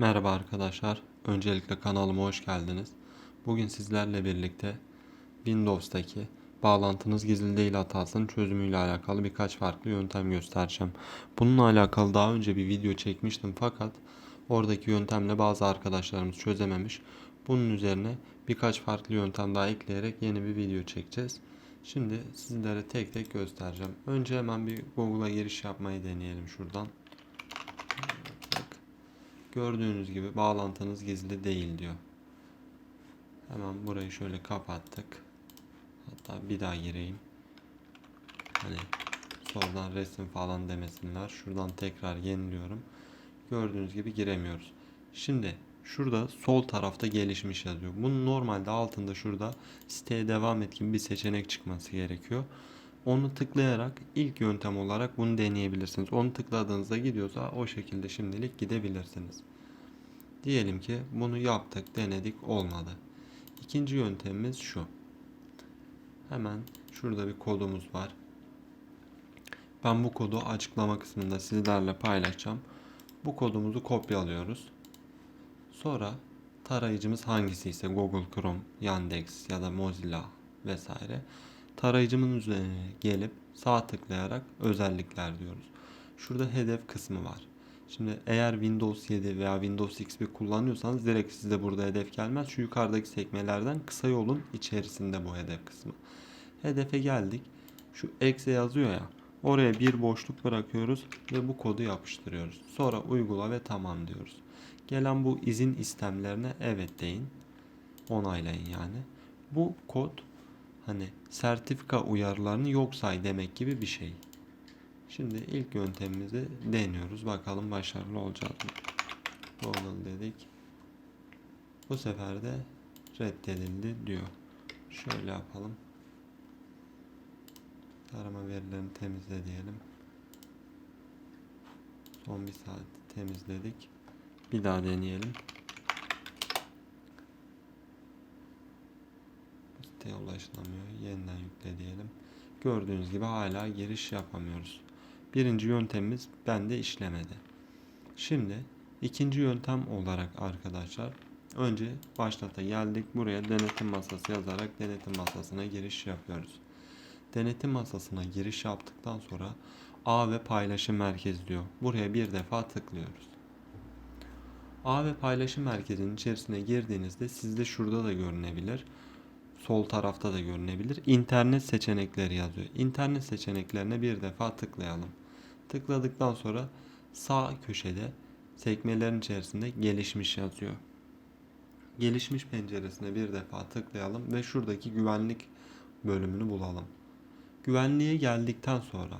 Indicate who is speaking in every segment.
Speaker 1: Merhaba arkadaşlar. Öncelikle kanalıma hoş geldiniz. Bugün sizlerle birlikte Windows'taki bağlantınız gizli değil hatasının çözümüyle alakalı birkaç farklı yöntem göstereceğim. Bununla alakalı daha önce bir video çekmiştim fakat oradaki yöntemle bazı arkadaşlarımız çözememiş. Bunun üzerine birkaç farklı yöntem daha ekleyerek yeni bir video çekeceğiz. Şimdi sizlere tek tek göstereceğim. Önce hemen bir Google'a giriş yapmayı deneyelim şuradan. Gördüğünüz gibi bağlantınız gizli değil diyor. Hemen burayı şöyle kapattık. Hatta bir daha gireyim. Hani sonradan resim falan demesinler. Şuradan tekrar yeniliyorum. Gördüğünüz gibi giremiyoruz. Şimdi şurada sol tarafta gelişmiş yazıyor. Bunun normalde altında şurada siteye devam et gibi bir seçenek çıkması gerekiyor. Onu tıklayarak ilk yöntem olarak bunu deneyebilirsiniz. Onu tıkladığınızda gidiyorsa o şekilde şimdilik gidebilirsiniz. Diyelim ki bunu yaptık, denedik, olmadı. İkinci yöntemimiz şu. Hemen şurada bir kodumuz var. Ben bu kodu açıklama kısmında sizlerle paylaşacağım. Bu kodumuzu kopyalıyoruz. Sonra tarayıcımız hangisi ise Google Chrome, Yandex ya da Mozilla vesaire tarayıcımın üzerine gelip sağ tıklayarak özellikler diyoruz. Şurada hedef kısmı var. Şimdi eğer Windows 7 veya Windows XP kullanıyorsanız direkt size burada hedef gelmez. Şu yukarıdaki sekmelerden kısa yolun içerisinde bu hedef kısmı. Hedefe geldik. Şu exe yazıyor ya. Oraya bir boşluk bırakıyoruz ve bu kodu yapıştırıyoruz. Sonra uygula ve tamam diyoruz. Gelen bu izin istemlerine evet deyin. Onaylayın yani. Bu kod hani sertifika uyarılarını yok say demek gibi bir şey. Şimdi ilk yöntemimizi deniyoruz. Bakalım başarılı olacağız mı? Google dedik. Bu sefer de reddedildi diyor. Şöyle yapalım. Arama verilerini temizle diyelim. Son bir saat temizledik. Bir daha deneyelim. Siteye ulaşılamıyor. Yeniden yükle diyelim. Gördüğünüz gibi hala giriş yapamıyoruz. Birinci yöntemimiz bende işlemedi. Şimdi ikinci yöntem olarak arkadaşlar önce başlata geldik. Buraya denetim masası yazarak denetim masasına giriş yapıyoruz. Denetim masasına giriş yaptıktan sonra A ve paylaşım merkezi diyor. Buraya bir defa tıklıyoruz. A ve paylaşım merkezinin içerisine girdiğinizde sizde şurada da görünebilir. Sol tarafta da görünebilir. İnternet seçenekleri yazıyor. İnternet seçeneklerine bir defa tıklayalım. Tıkladıktan sonra sağ köşede sekmelerin içerisinde gelişmiş yazıyor. Gelişmiş penceresine bir defa tıklayalım ve şuradaki güvenlik bölümünü bulalım. Güvenliğe geldikten sonra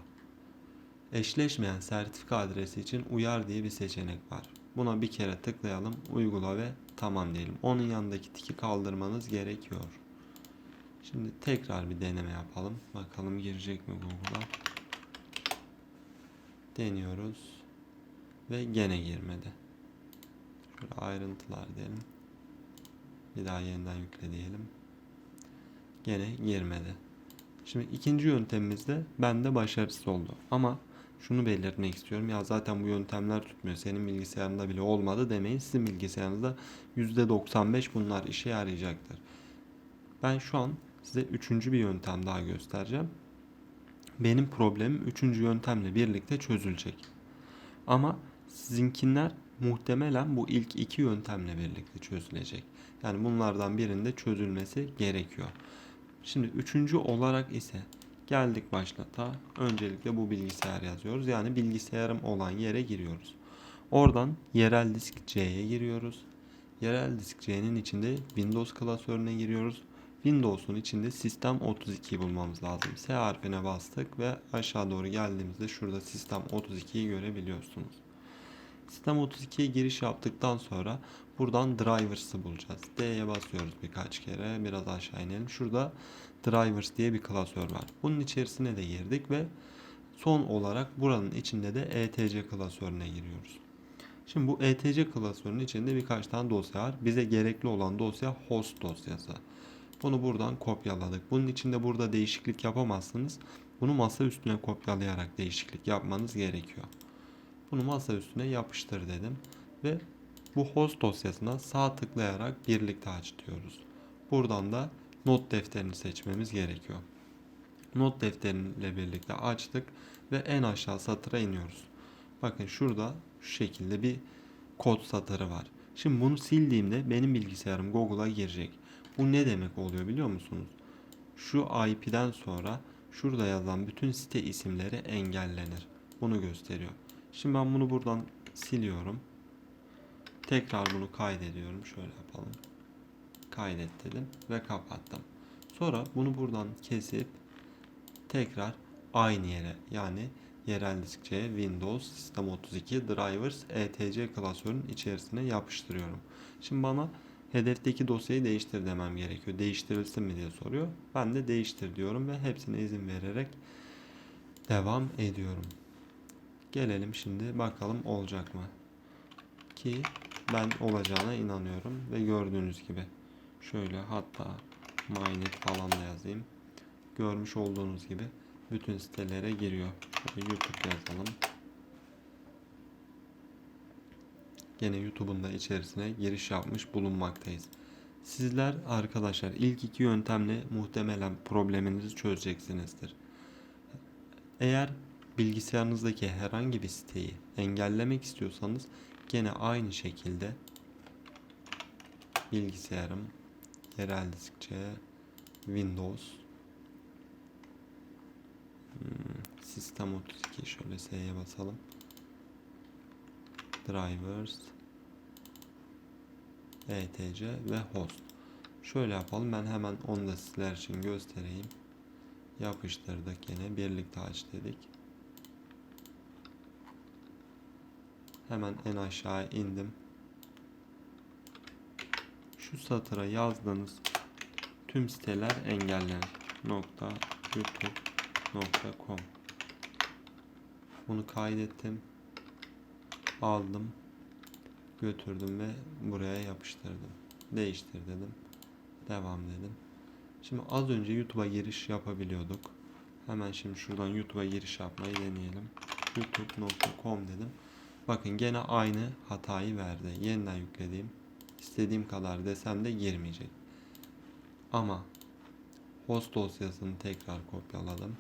Speaker 1: eşleşmeyen sertifika adresi için uyar diye bir seçenek var. Buna bir kere tıklayalım, uygula ve tamam diyelim. Onun yanındaki tiki kaldırmanız gerekiyor. Şimdi tekrar bir deneme yapalım. Bakalım girecek mi Google'a. Deniyoruz. Ve gene girmedi. Şöyle ayrıntılar diyelim. Bir daha yeniden yükle diyelim. Gene girmedi. Şimdi ikinci yöntemimizde bende başarısız oldu. Ama şunu belirtmek istiyorum. Ya zaten bu yöntemler tutmuyor. Senin bilgisayarında bile olmadı demeyin. Sizin bilgisayarınızda %95 bunlar işe yarayacaktır. Ben şu an size üçüncü bir yöntem daha göstereceğim. Benim problemim üçüncü yöntemle birlikte çözülecek. Ama sizinkiler muhtemelen bu ilk iki yöntemle birlikte çözülecek. Yani bunlardan birinde çözülmesi gerekiyor. Şimdi üçüncü olarak ise geldik başlata. Öncelikle bu bilgisayar yazıyoruz. Yani bilgisayarım olan yere giriyoruz. Oradan yerel disk C'ye giriyoruz. Yerel disk C'nin içinde Windows klasörüne giriyoruz. Windows'un içinde Sistem 32 bulmamız lazım. S harfine bastık ve aşağı doğru geldiğimizde şurada Sistem 32'yi görebiliyorsunuz. Sistem 32'ye giriş yaptıktan sonra buradan drivers'ı bulacağız. D'ye basıyoruz birkaç kere. Biraz aşağı inelim. Şurada drivers diye bir klasör var. Bunun içerisine de girdik ve son olarak buranın içinde de etc klasörüne giriyoruz. Şimdi bu etc klasörünün içinde birkaç tane dosya var. Bize gerekli olan dosya host dosyası. Bunu buradan kopyaladık. Bunun içinde burada değişiklik yapamazsınız. Bunu masa üstüne kopyalayarak değişiklik yapmanız gerekiyor. Bunu masa üstüne yapıştır dedim ve Bu host dosyasına sağ tıklayarak birlikte aç diyoruz. Buradan da not defterini seçmemiz gerekiyor. Not defteriyle birlikte açtık ve en aşağı satıra iniyoruz. Bakın şurada şu şekilde bir kod satırı var. Şimdi bunu sildiğimde benim bilgisayarım Google'a girecek. Bu ne demek oluyor biliyor musunuz? Şu IP'den sonra şurada yazan bütün site isimleri engellenir. Bunu gösteriyor. Şimdi ben bunu buradan siliyorum. Tekrar bunu kaydediyorum. Şöyle yapalım. Kaydet dedim ve kapattım. Sonra bunu buradan kesip tekrar aynı yere yani yerel diskçeye Windows System 32 Drivers etc klasörün içerisine yapıştırıyorum. Şimdi bana hedefteki dosyayı değiştir demem gerekiyor. Değiştirilsin mi diye soruyor. Ben de değiştir diyorum ve hepsine izin vererek devam ediyorum. Gelelim şimdi bakalım olacak mı? Ki ben olacağına inanıyorum ve gördüğünüz gibi şöyle hatta Mynet falan da yazayım. Görmüş olduğunuz gibi bütün sitelere giriyor. Şöyle YouTube yazalım. Gene YouTube'un da içerisine giriş yapmış bulunmaktayız. Sizler arkadaşlar ilk iki yöntemle muhtemelen probleminizi çözeceksinizdir. Eğer bilgisayarınızdaki herhangi bir siteyi engellemek istiyorsanız gene aynı şekilde bilgisayarım yerel diskçe Windows hmm, Sistem 32 şöyle S'ye basalım drivers etc ve host. Şöyle yapalım. Ben hemen onu da sizler için göstereyim. Yapıştırdık yine. Birlikte aç dedik. Hemen en aşağı indim. Şu satıra yazdığınız tüm siteler engellenir nokta youtube.com bunu kaydettim aldım götürdüm ve buraya yapıştırdım. Değiştir dedim devam dedim. Şimdi az önce YouTube'a giriş yapabiliyorduk. Hemen şimdi şuradan YouTube'a giriş yapmayı deneyelim. youtube.com dedim. Bakın gene aynı hatayı verdi. Yeniden yüklediğim istediğim kadar desem de girmeyecek. Ama host dosyasını tekrar kopyaladım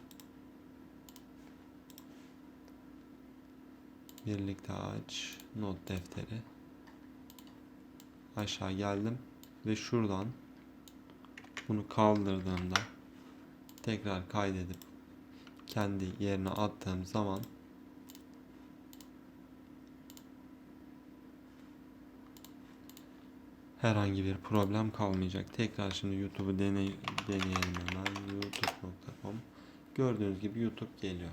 Speaker 1: birlikte aç not defteri aşağı geldim ve şuradan bunu kaldırdığımda tekrar kaydedip kendi yerine attığım zaman herhangi bir problem kalmayacak. Tekrar şimdi YouTube'u deney, deneyelim hemen. youtube.com Gördüğünüz gibi YouTube geliyor.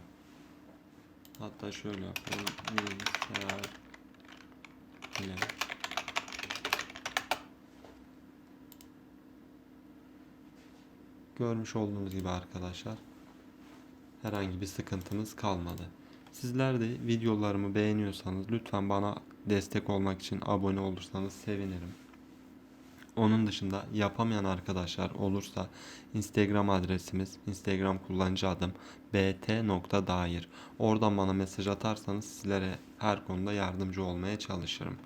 Speaker 1: Hatta şöyle yapalım. Bilgisayar ile Görmüş olduğunuz gibi arkadaşlar herhangi bir sıkıntımız kalmadı. Sizler de videolarımı beğeniyorsanız lütfen bana destek olmak için abone olursanız sevinirim. Onun dışında yapamayan arkadaşlar olursa Instagram adresimiz, Instagram kullanıcı adım bt.dair. Oradan bana mesaj atarsanız sizlere her konuda yardımcı olmaya çalışırım.